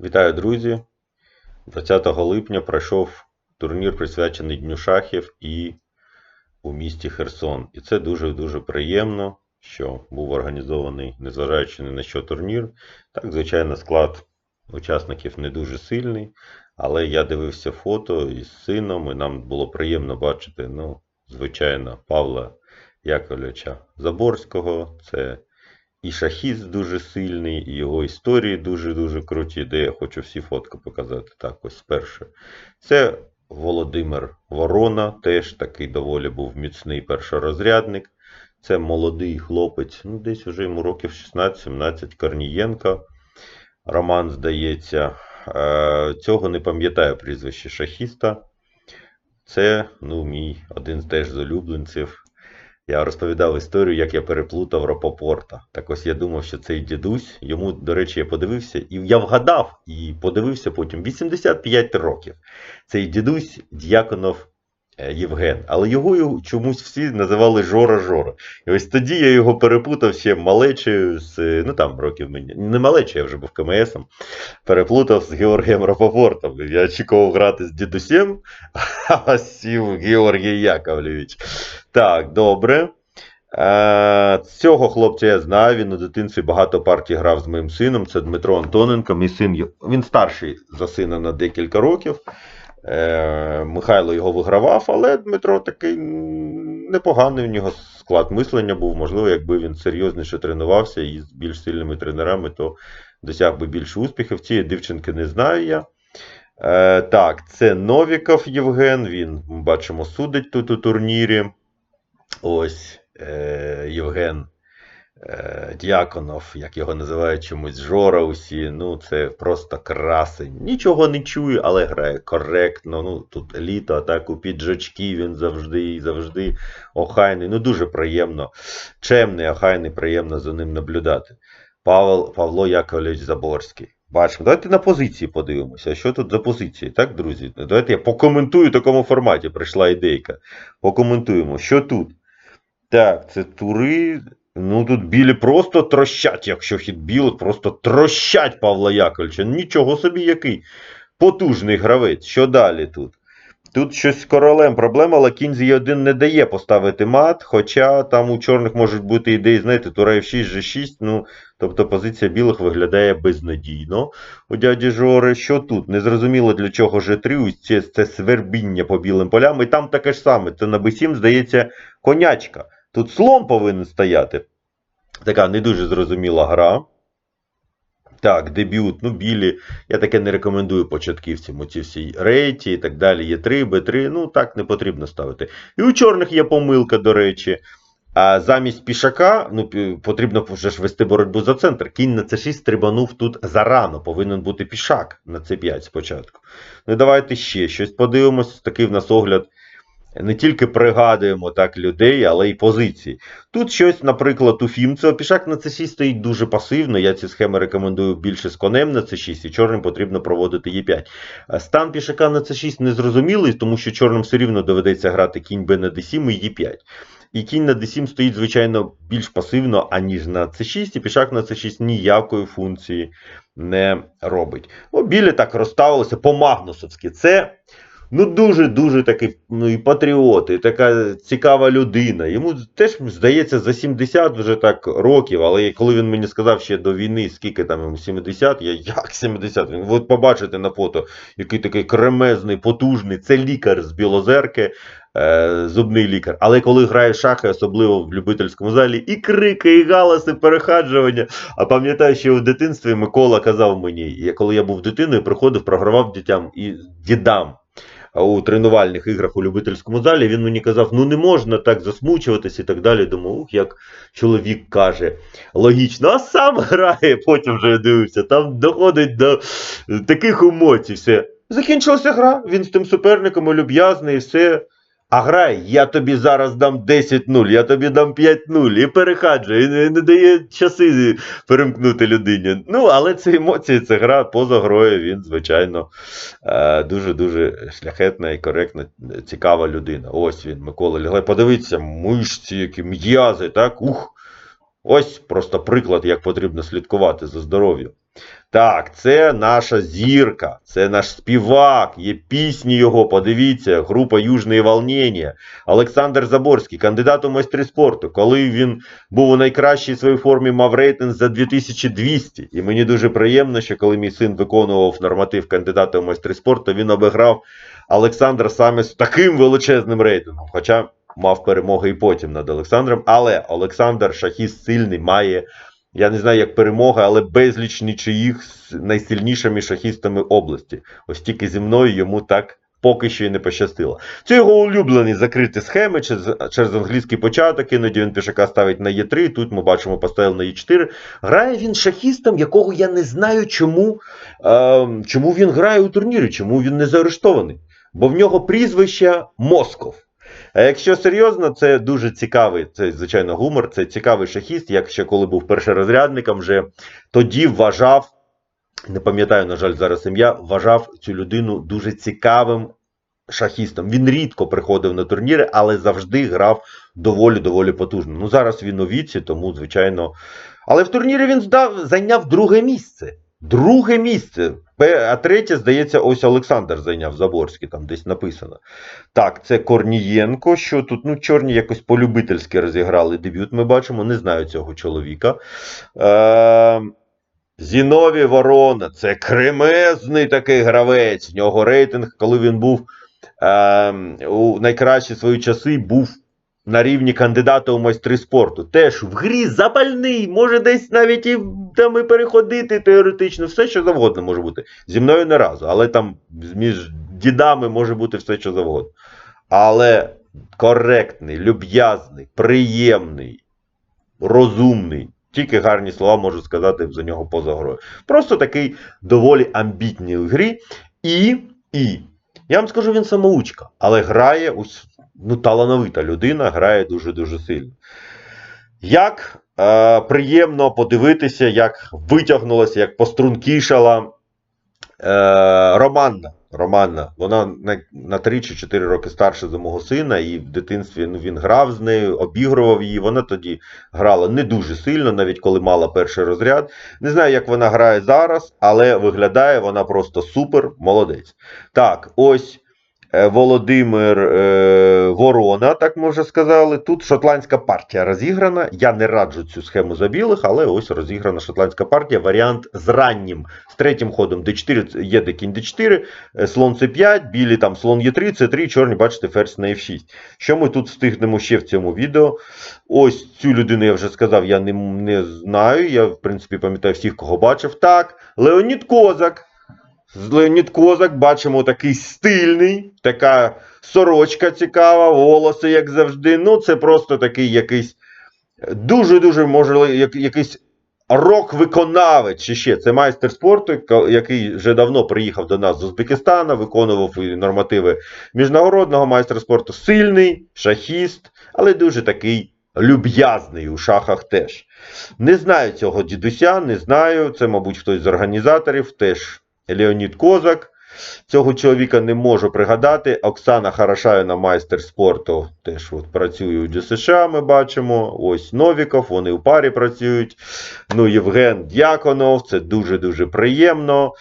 Вітаю, друзі! 20 липня пройшов турнір, присвячений Дню шахів і у місті Херсон. І це дуже-дуже приємно, що був організований, незважаючи на що турнір. Так, звичайно, склад учасників не дуже сильний, але я дивився фото із сином, і нам було приємно бачити, ну, звичайно, Павла Яковлевича Заборського. Це і шахіст дуже сильний, і його історії дуже-дуже круті, де я хочу всі фотки показати. Так, ось перше. Це Володимир Ворона, теж такий доволі був міцний першорозрядник. Це молодий хлопець, ну десь вже йому років 16-17 Корнієнко. Роман, здається, Е, цього не пам'ятаю прізвище шахіста. Це ну, мій один з теж з улюбленців. Я розповідав історію, як я переплутав Ропопорта. Так ось я думав, що цей дідусь, йому, до речі, я подивився, і я вгадав і подивився потім 85 років. Цей дідусь Д'яконов Євген. Але його його чомусь всі називали Жора Жора. І ось тоді я його переплутав ще малечею з, е, ну там років мені, не малечею, я вже був КМСом, переплутав з Георгієм Рапопортом. Я очікував грати з дідусем, а сів Георгій Яковлевич. Так, добре. Е, Цього хлопця я знаю. Він у дитинстві багато партій грав з моїм сином. Це Дмитро Антоненко. Мій син він старший за сина на декілька років. Е, Михайло його вигравав, але Дмитро такий непоганий у нього склад мислення був. Можливо, якби він серйозніше тренувався і з більш сильними тренерами, то досяг би більше успіхів. Цієї дівчинки не знаю я. Е, так, це Новіков Євген. Він бачимо судить тут у турнірі. Ось е, Євген Дяконов, як його називають чомусь Жора усі. Ну, це просто красень. Нічого не чую, але грає коректно. Ну, тут літо, а так у піджачки він завжди і завжди охайний. Ну, дуже приємно. Чемний, охайний, приємно за ним наблюдати. Павел, Павло Яковлевич Заборський. Бачимо. Давайте на позиції подивимося. Що тут за позиції, так, друзі? Давайте я покоментую в такому форматі. Прийшла ідейка. Покоментуємо, що тут. Так, це тури. Ну тут білі просто трощать, якщо хід білих, просто трощать Павла Яковлевича. Нічого собі який потужний гравець. Що далі тут? Тут щось з королем проблема, але кінь з Е1 не дає поставити мат, хоча там у чорних можуть бути ідеї, знаєте, тура F6, G6, ну, тобто позиція білих виглядає безнадійно у дяді Жори. Що тут? Незрозуміло для чого G3, це, це свербіння по білим полям, і там таке ж саме, це на B7, здається, конячка. Тут слон повинен стояти. Така не дуже зрозуміла гра. Так, дебют, ну, білі. Я таке не рекомендую початківцям. Оці всі рейті і так далі. Є 3, Б3. Ну, так не потрібно ставити. І у чорних є помилка, до речі. А замість пішака ну, потрібно вже ж вести боротьбу за центр. Кінь на С6 стрибанув тут зарано. Повинен бути пішак на С5 спочатку. Ну, давайте ще щось подивимось. Такий в нас огляд. Не тільки пригадуємо так людей, але й позиції. Тут щось, наприклад, у Фімцева пішак на С6 стоїть дуже пасивно. Я ці схеми рекомендую більше з конем на С6, і чорним потрібно проводити Е5. Стан пішака на С6 незрозумілий, тому що чорним все рівно доведеться грати кінь Б на Д7 і Е5. І кінь на D7 стоїть, звичайно, більш пасивно, аніж на C6, і пішак на C6 ніякої функції не робить. Ну, білі так розставилися по-магнусовськи. Це ну, дуже-дуже такий ну, і патріот, і така цікава людина. Йому теж здається за 70 вже так років, але коли він мені сказав ще до війни, скільки там йому 70, я як 70? Він от побачите на фото, який такий кремезний, потужний, це лікар з Білозерки. е, Зубний лікар. Але коли грає шахи, особливо в любительському залі, і крики, і галаси, перехаджування. А пам'ятаю, що в дитинстві Микола казав мені, коли я був дитиною, приходив, програвав дітям і дідам у тренувальних іграх у любительському залі, він мені казав, ну не можна так засмучуватись і так далі. Думаю, ух, як чоловік каже, логічно, а сам грає, потім вже дивився, там доходить до таких емоцій. Все. Закінчилася гра, він з тим суперником люб'язний, і все. А грай, я тобі зараз дам 10-0, я тобі дам 5-0 і перехаджує, і не, дає часи перемкнути людині. Ну, але це емоції, це гра поза грою, він, звичайно, е, дуже-дуже шляхетна і коректна, цікава людина. Ось він, Микола Ліглай. Подивіться, мишці, які м'язи, так? Ух. Ось просто приклад, як потрібно слідкувати за здоров'ям. Так, це наша зірка, це наш співак, є пісні його. Подивіться, група Южне Волнення. Олександр Заборський, кандидат у майстри спорту. Коли він був у найкращій своїй формі, мав рейтинг за 2200. І мені дуже приємно, що коли мій син виконував норматив кандидата у майстри спорту, він обіграв Олександра саме з таким величезним рейтингом. Хоча мав перемоги і потім над Олександром. Але Олександр Шахіст сильний, має. Я не знаю, як перемога, але безліч нічиїх з найсильнішими шахістами області. Ось тільки зі мною йому так поки що і не пощастило. Це його улюблені закриті схеми через, через англійський початок. Іноді він пішака ставить на Е3. Тут ми бачимо, поставив на Е4. Грає він шахістом, якого я не знаю, чому, е, чому він грає у турнірі, чому він не заарештований. Бо в нього прізвище Москов. А якщо серйозно, це дуже цікавий, це звичайно гумор, це цікавий шахіст. Я ще коли був першорозрядником, вже тоді вважав, не пам'ятаю, на жаль, зараз ім'я, вважав цю людину дуже цікавим шахістом. Він рідко приходив на турніри, але завжди грав доволі-доволі потужно. Ну зараз він у віці, тому, звичайно. Але в турнірі він здав, зайняв друге місце. Друге місце. А третє, здається, ось Олександр зайняв Заборський, там десь написано. Так, це Корнієнко. Що тут? Ну, чорні якось полюбительськи розіграли дебют. Ми бачимо, не знаю цього чоловіка. Е, Зіновій Ворона, це кремезний такий гравець. В нього рейтинг, коли він був е, у найкращі свої часи, був на рівні кандидата у майстри спорту. Теж в грі запальний, може десь навіть і там і переходити теоретично, все що завгодно може бути. Зі мною не разу, але там між дідами може бути все що завгодно. Але коректний, люб'язний, приємний, розумний. Тільки гарні слова можу сказати за нього поза грою. Просто такий доволі амбітний у грі. І, і я вам скажу, він самоучка, але грає ось, ну, талановита людина, грає дуже-дуже сильно. Як е, приємно подивитися, як витягнулася, як пострункішала е, Романна. Романна, вона на, на 3 чи 4 роки старша за мого сина, і в дитинстві ну, він грав з нею, обігрував її. Вона тоді грала не дуже сильно, навіть коли мала перший розряд. Не знаю, як вона грає зараз, але виглядає вона просто супер, молодець. Так, ось Володимир е, Ворона, так ми вже сказали. Тут шотландська партія розіграна. Я не раджу цю схему за білих, але ось розіграна шотландська партія. Варіант з раннім, з третім ходом d4, є де кінь d4, е, слон c5, білі там слон e3, c3, чорні, бачите, ферзь на f6. Що ми тут встигнемо ще в цьому відео? Ось цю людину я вже сказав, я не, не знаю. Я, в принципі, пам'ятаю всіх, кого бачив. Так, Леонід Козак. Леонід Козак бачимо такий стильний, така сорочка цікава, волоси, як завжди. Ну, це просто такий якийсь дуже-дуже можливо, як, якийсь рок-виконавець чи ще. Це майстер спорту, який вже давно приїхав до нас з Узбекистана, виконував нормативи міжнародного майстра спорту. Сильний, шахіст, але дуже такий люб'язний у шахах теж. Не знаю цього дідуся, не знаю. Це, мабуть, хтось з організаторів, теж Леонід Козак. Цього чоловіка не можу пригадати. Оксана Харашаївна, майстер спорту, теж от працює у ДЮСШ, ми бачимо. Ось Новіков, вони у парі працюють. Ну, Євген Дяконов, це дуже-дуже приємно.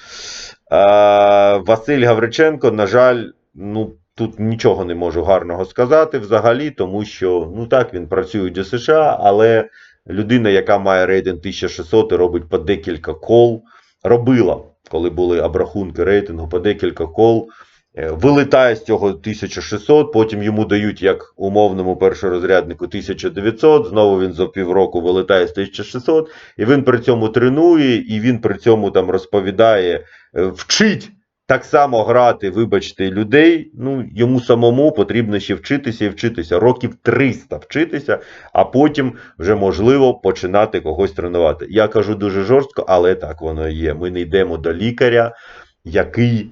А, Василь Гавриченко, на жаль, ну. Тут нічого не можу гарного сказати взагалі, тому що ну так він працює у ДЮСШ, але людина, яка має рейтинг 1600 і робить по декілька кол, робила, коли були обрахунки рейтингу по декілька кол, е, вилітає з цього 1600, потім йому дають як умовному першорозряднику 1900, знову він за півроку вилітає з 1600, і він при цьому тренує, і він при цьому там розповідає, е, вчить. Так само грати, вибачте, людей. Ну йому самому потрібно ще вчитися і вчитися. Років 300 вчитися, а потім вже можливо починати когось тренувати. Я кажу дуже жорстко, але так воно є. Ми не йдемо до лікаря, який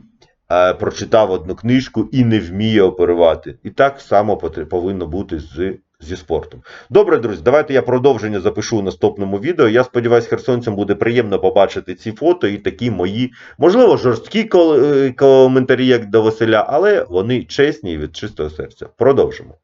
е, прочитав одну книжку і не вміє оперувати. І так само повинно бути з. Зі спортом. Добре, друзі, давайте я продовження запишу у наступному відео. Я сподіваюся, херсонцям буде приємно побачити ці фото і такі мої, можливо, жорсткі е, коментарі, як до Василя, але вони чесні і від чистого серця. Продовжимо.